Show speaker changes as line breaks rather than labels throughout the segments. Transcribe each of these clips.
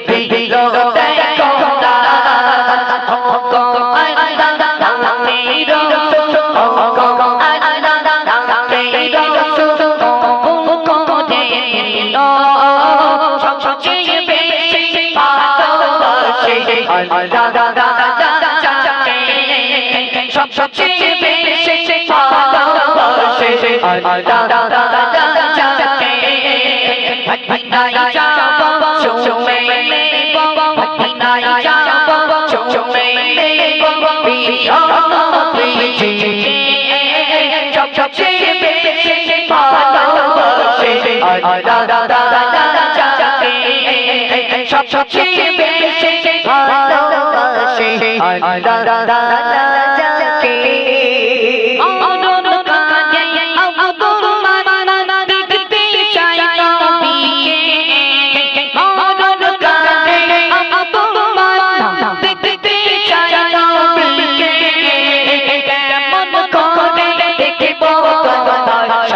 রাখে দিল দেখো না সবচেয়ে বেশি ভালোবাসে নাই যাব চুমে নাই যাব চুমে প্রিয় নবীজিকে সবচেয়ে বেশি ভালোবাসে সবচেয়ে বেশি ভালোবাসে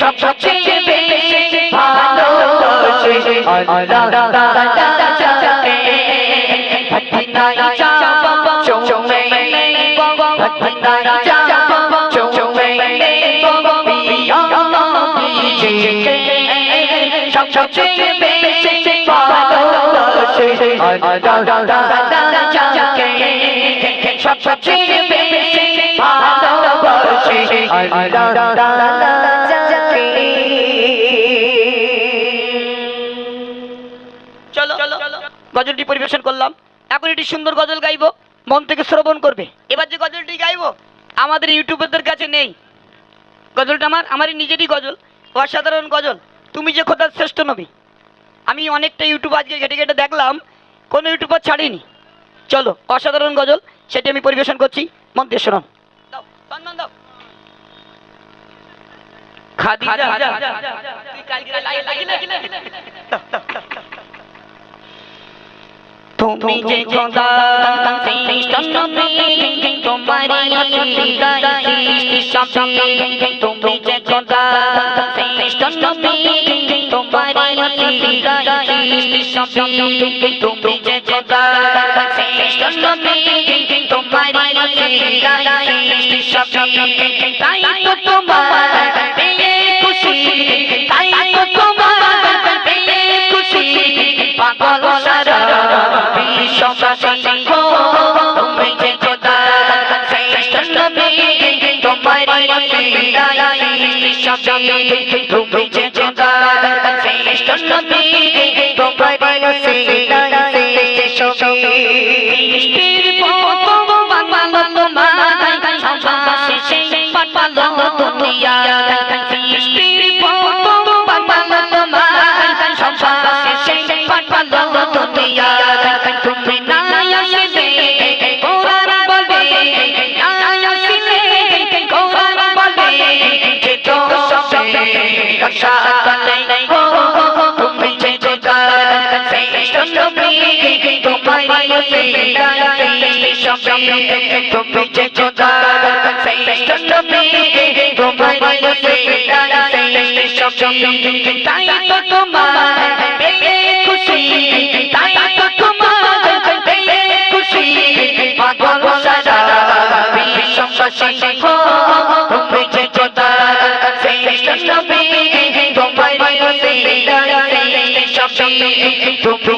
সবচেয়ে বেশি ভালোবাসে যাকে ভালোবাসে
চলো গজলটি পরিবেশন করলাম। এখন এটি সুন্দর গজল গাইবো, মন থেকে শ্রবণ করবে। এবার যে গজলটি গাইবো, আমাদের ইউটিউবারদের কাছে নেই। গজলটা আমার, আমারই নিজেরই গজল, অসাধারণ গজল। তুমি যে খোদার শ্রেষ্ঠ নবী। আমি অনেকটা ইউটিউব আজকে ঘেটে ঘেটে দেখলাম, কোনো ইউটিউবার ছাড়িনি। চলো, অসাধারণ গজল, সেটি আমি পরিবেশন করছি, মন দিয়ে বান্দন দাও। খাদিজা তুই কালকে লাগিয়ে লাগিয়ে
তুমি যে খোদা তোমারি তুমি যে নবী তোমারি তুমি যে নবী তোমারি অসিলায় সৃষ্টি সবই তুমি যে শ্রেষ্ঠ নবী তোমারি অসিলায় তাই তো তোমার খুশি তাই তো তোমার খুশি সারা বিশ্ব তুমি যে চোদা সেই from from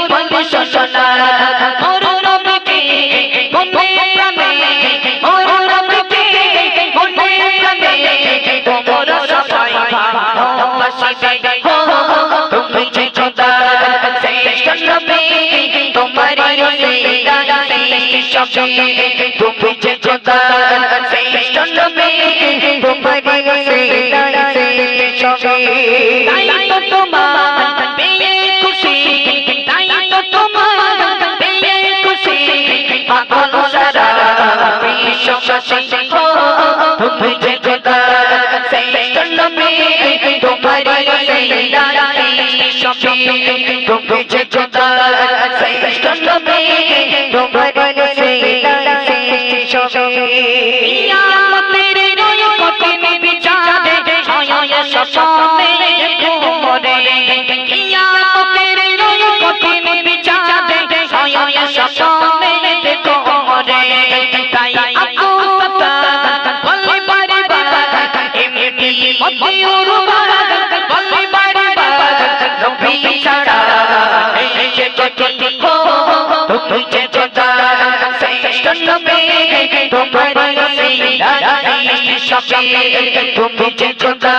সঙ্গে তুমি যে যোদা সেই জন্মে তোমার তাই তো তোমার পেয়ে খুশি তাই তো তোমার পেয়ে খুশি পাগল সারা বিশ্ব সঙ্গ তুমি যে যোদা সেই জন্মে তোমার সেই তুমি कटी हो तुम के जुदा श्रेष्ठ में तुम्हारी लाली शबीर तुम के जुदा